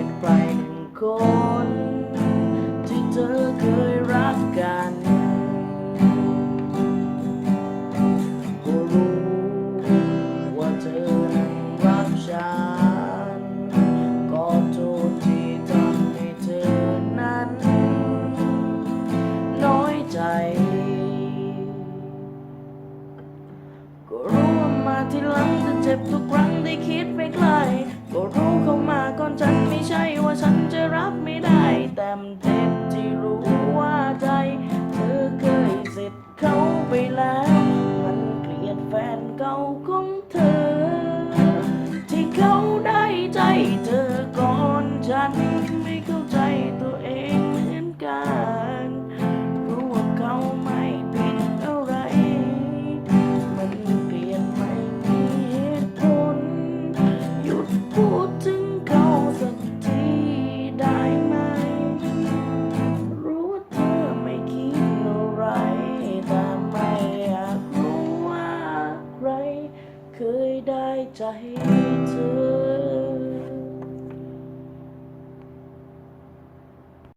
ยนไปหนึ่งคน ที่เธอเคยรักกันก็รู้ว่าเธอนั้นรักฉันก็โทษที่ทำให้เธอนั้น น้อยใจ ก็รู้ว่ามาที่หลังจะเจ็บทุกครั้งได้คิดไป ไปแล้ว มันเกลียดแฟนเก่าของเธอ 再一次